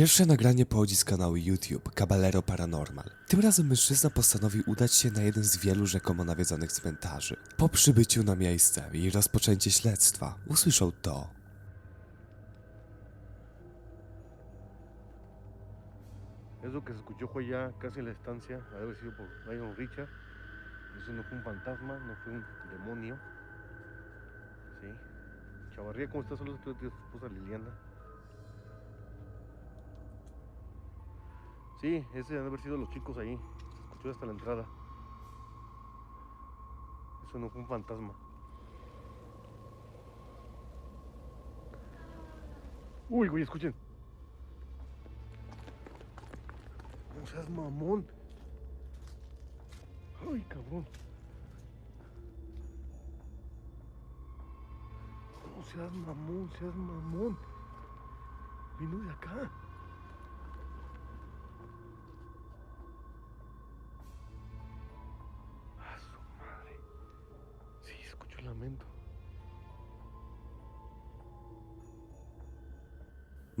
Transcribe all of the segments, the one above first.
Pierwsze nagranie pochodzi z kanału YouTube Caballero Paranormal. Tym razem mężczyzna postanowił udać się na jeden z wielu rzekomo nawiedzonych cmentarzy. Po przybyciu na miejsce i rozpoczęcie śledztwa usłyszał to. Eso que se escuchó fue ya casi en la estancia, haber sido por Ryan Richard. Eso no fue un fantasma, no fue un demonio. Sí. Chavarría, ¿cómo estás? Tu esposa Liliana. Sí, ese han de haber sido los chicos ahí. Se escuchó hasta la entrada. Eso no fue un fantasma. Uy, güey, escuchen. No seas mamón. Ay, cabrón. No seas mamón, seas mamón. Vino de acá.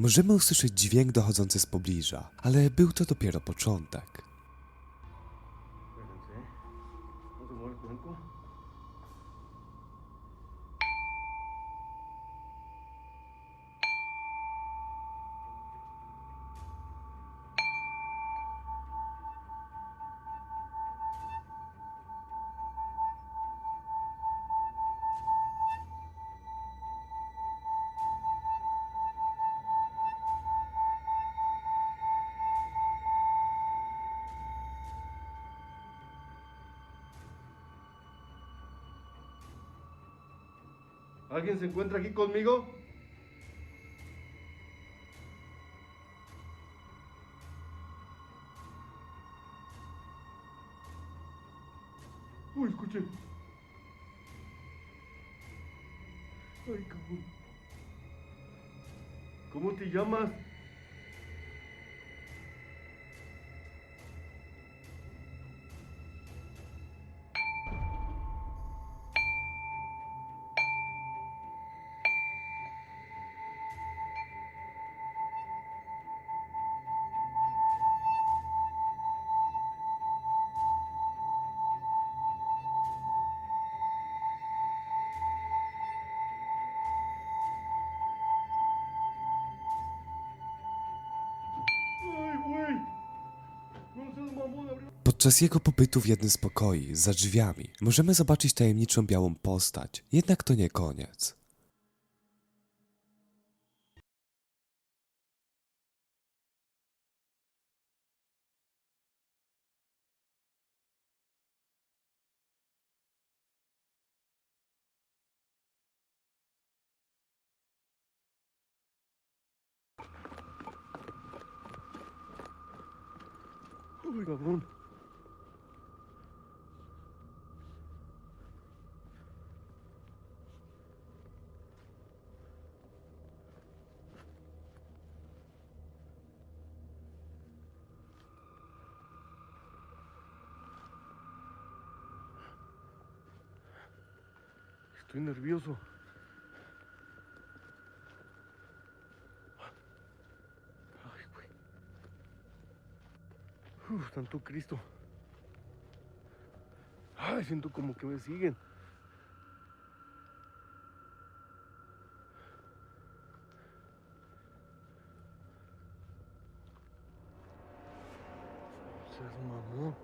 Możemy usłyszeć dźwięk dochodzący z pobliża, ale był to dopiero początek. ¿Alguien se encuentra aquí conmigo? Uy, escuchen. Ay, cabrón. ¿Cómo te llamas? Podczas jego pobytu w jednym z pokoi, za drzwiami, możemy zobaczyć tajemniczą białą postać. Jednak to nie koniec. Uy, cabrón. Estoy nervioso. Ay, güey. Uf, tanto Cristo. Ay, siento como que me siguen. No seas mamón.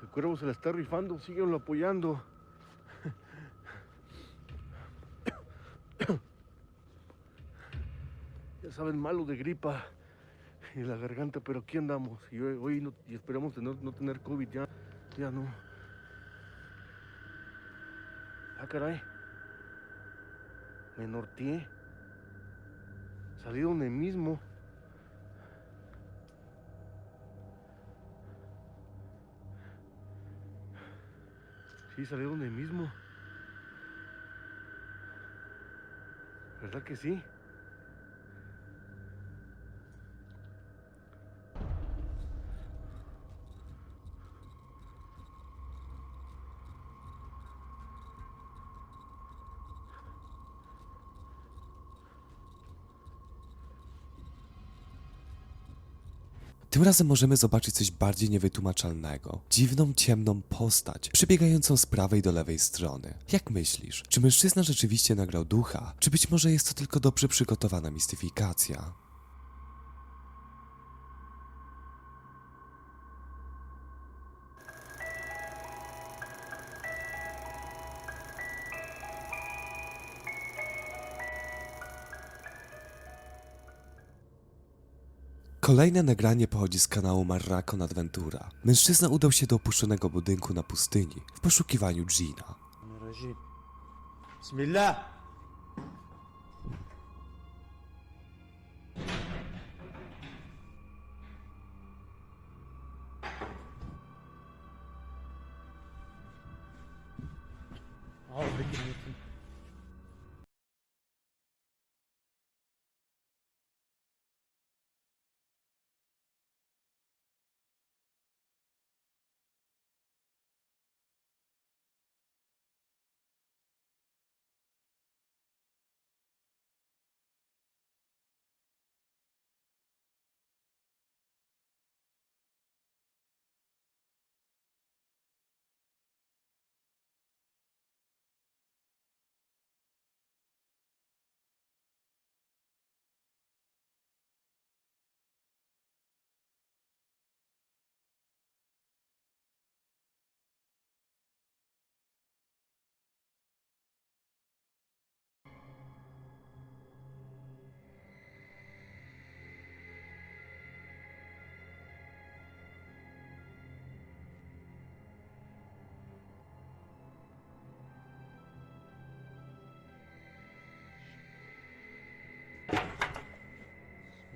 El cuervo se la está rifando, síguenlo apoyando. Ya saben, malo de gripa y la garganta, pero aquí andamos. Y hoy, no- y esperamos tener- no tener COVID ya. Ya no. Ah, caray. Me norteé. Salí donde mismo. Sí, salí donde mismo. ¿Verdad que sí? Tym razem możemy zobaczyć coś bardziej niewytłumaczalnego. Dziwną, ciemną postać, przebiegającą z prawej do lewej strony. Jak myślisz, czy mężczyzna rzeczywiście nagrał ducha, czy być może jest to tylko dobrze przygotowana mistyfikacja? Kolejne nagranie pochodzi z kanału Marrakon Adventura. Mężczyzna udał się do opuszczonego budynku na pustyni w poszukiwaniu Gina. Bismillah!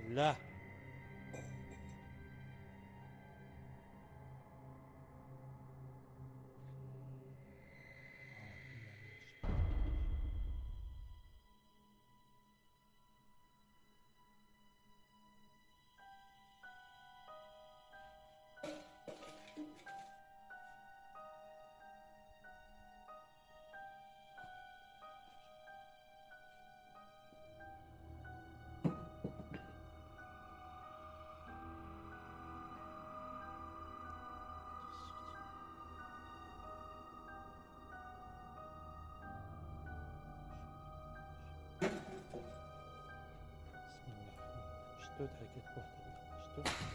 بسم dört hareket muhtemel yapmıştı.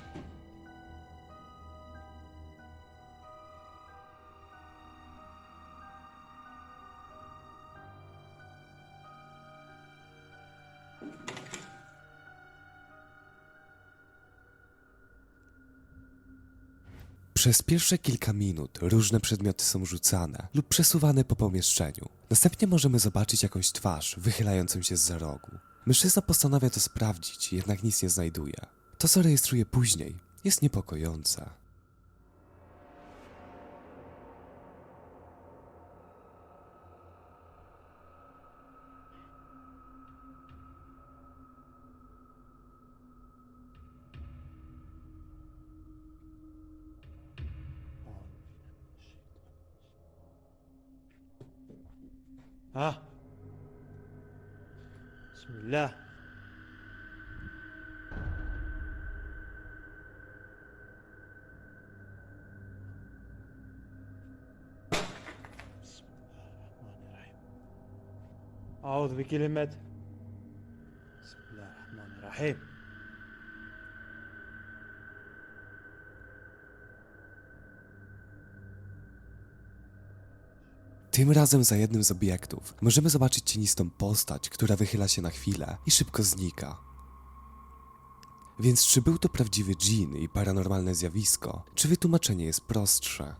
Przez pierwsze kilka minut różne przedmioty są rzucane lub przesuwane po pomieszczeniu. Następnie możemy zobaczyć jakąś twarz wychylającą się z za rogu. Mężczyzna postanawia to sprawdzić, jednak nic nie znajduje. To, co rejestruje później, jest niepokojące. ها بسم الله. بسم الله الرحمن الرحيم. أعوذ بكلمات بسم الله الرحمن الرحيم. Tym razem za jednym z obiektów możemy zobaczyć cienistą postać, która wychyla się na chwilę i szybko znika. Więc czy był to prawdziwy dżin i paranormalne zjawisko, czy wytłumaczenie jest prostsze?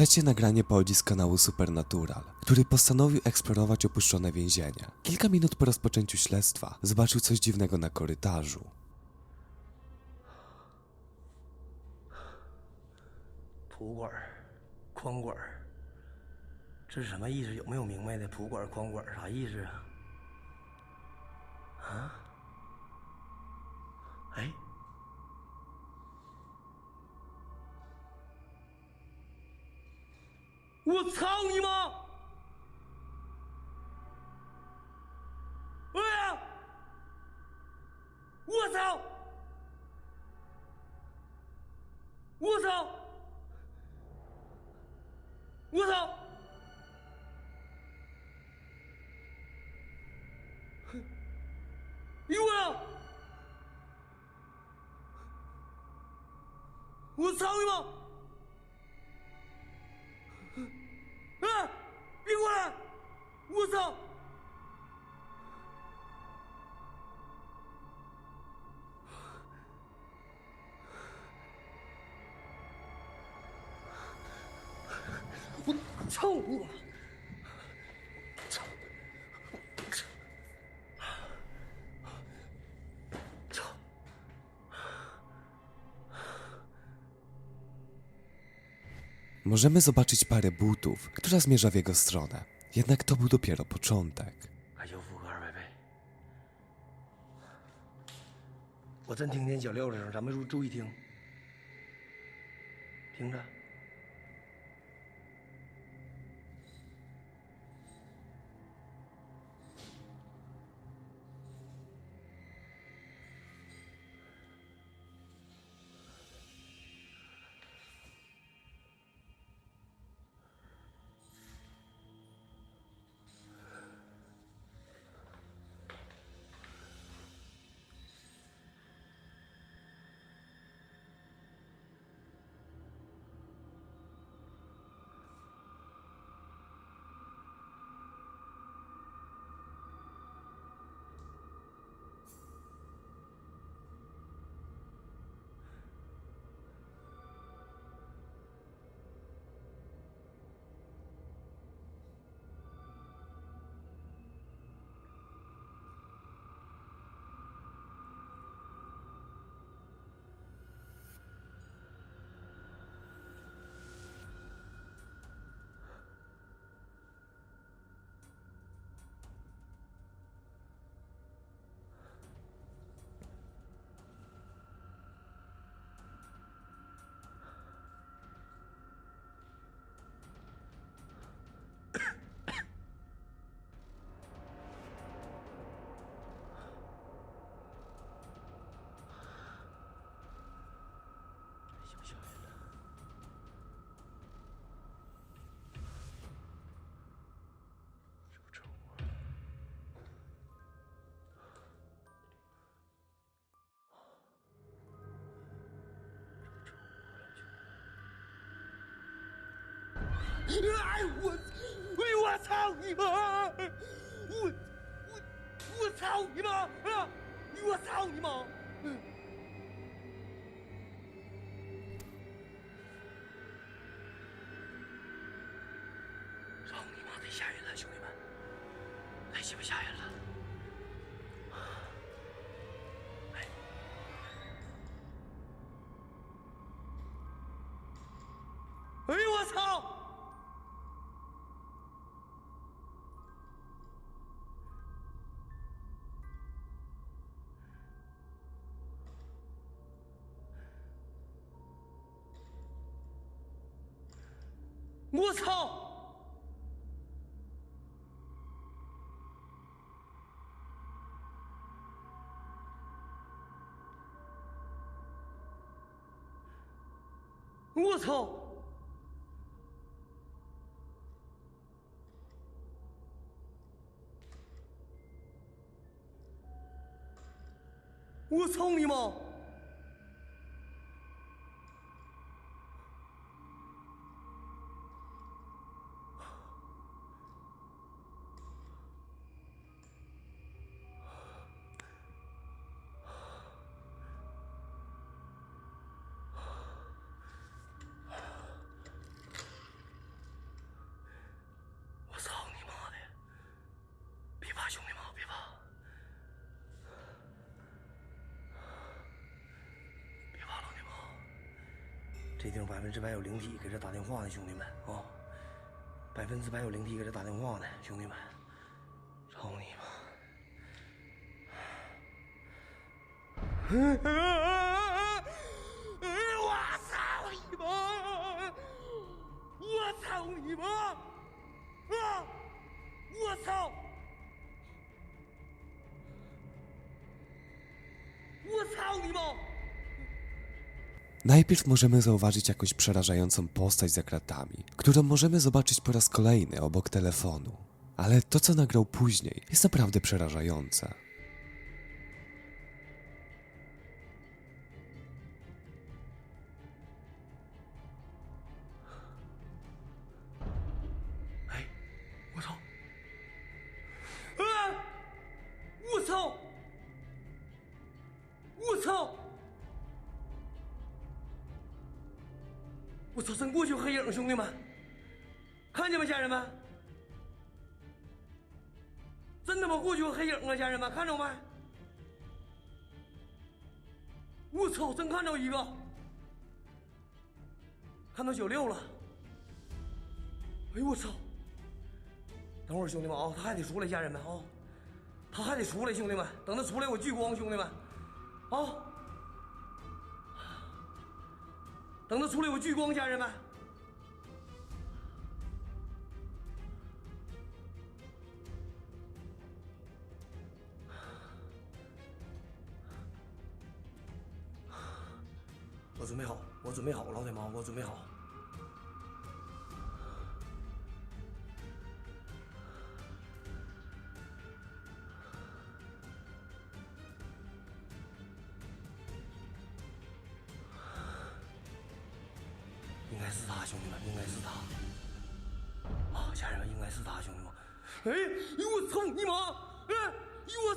Trzecie nagranie pochodzi z kanału Supernatural, który postanowił eksplorować opuszczone więzienie. Kilka minut po rozpoczęciu śledztwa zobaczył coś dziwnego na korytarzu. 土我操你妈！哎呀！我操！我操！我操！哎呦我操！我操你妈！Możemy zobaczyć parę butów, która zmierza w jego stronę. Jednak to był dopiero początek. 还修复个二百倍。我真听见脚镣声，咱们注注意听，听着。 哎我，哎我操你妈！我我我操你妈！啊！我操你妈！嗯。操你妈！太吓人了，兄弟们，太鸡巴吓人了！哎，哎呦我操！我操！我操！我操你妈！这地方百分之百有灵体给这打电话呢，兄弟们啊、哦！百分之百有灵体给这打电话呢，兄弟们！操你妈！我操你妈！我操你妈！啊！我操！我操你妈！Najpierw możemy zauważyć jakąś przerażającą postać za kratami, którą możemy zobaczyć po raz kolejny obok telefonu. Ale to, co nagrał później, jest naprawdę przerażające. 哎，我操！真过去有黑影，兄弟们，看见没，家人们？真他妈过去个黑影啊，家人们，看着没？我操！真看着一个，看到九六了。哎呦我操！等会儿兄弟们啊，他还得出来，家人们啊，他还得出来，兄弟们，等他出来我聚光，兄弟们，啊，等他出来我聚光，家人们。我准备好，我准备好，老铁们，我准备好。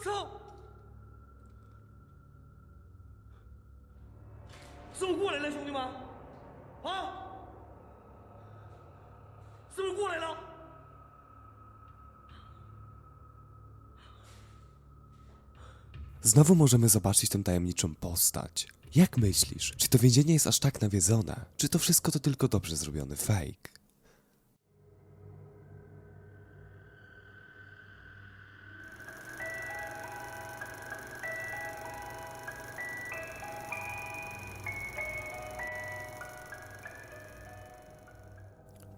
操！是不是过来了，兄弟们？啊？是不是过来了？ Znowu możemy zobaczyć tę tajemniczą postać. Jak myślisz, czy to więzienie jest aż tak nawiedzone? Czy to wszystko to tylko dobrze zrobiony fake?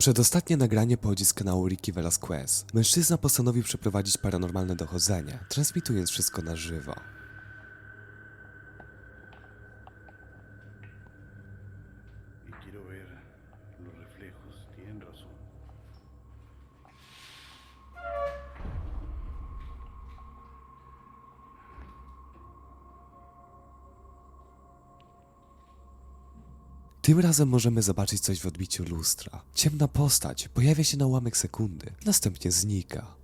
Przedostatnie nagranie pochodzi z kanału Ricky Velasquez. Mężczyzna postanowił przeprowadzić paranormalne dochodzenie, transmitując wszystko na żywo. Tym razem możemy zobaczyć coś w odbiciu lustra. Ciemna postać pojawia się na ułamek sekundy, następnie znika.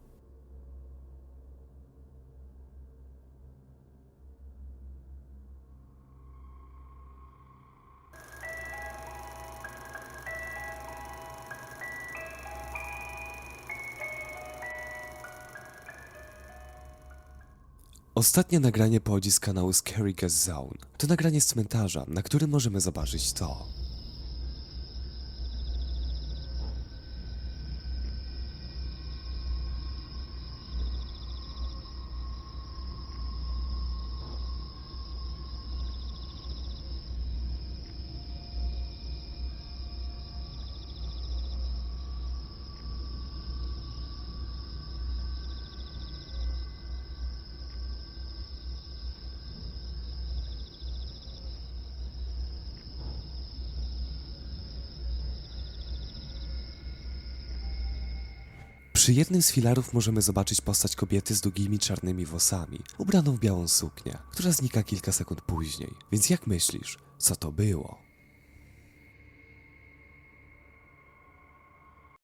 Ostatnie nagranie pochodzi z kanału Scary Gas Zone. To nagranie z cmentarza, na którym możemy zobaczyć to. Przy jednym z filarów możemy zobaczyć postać kobiety z długimi czarnymi włosami, ubraną w białą suknię, która znika kilka sekund później. Więc jak myślisz, co to było?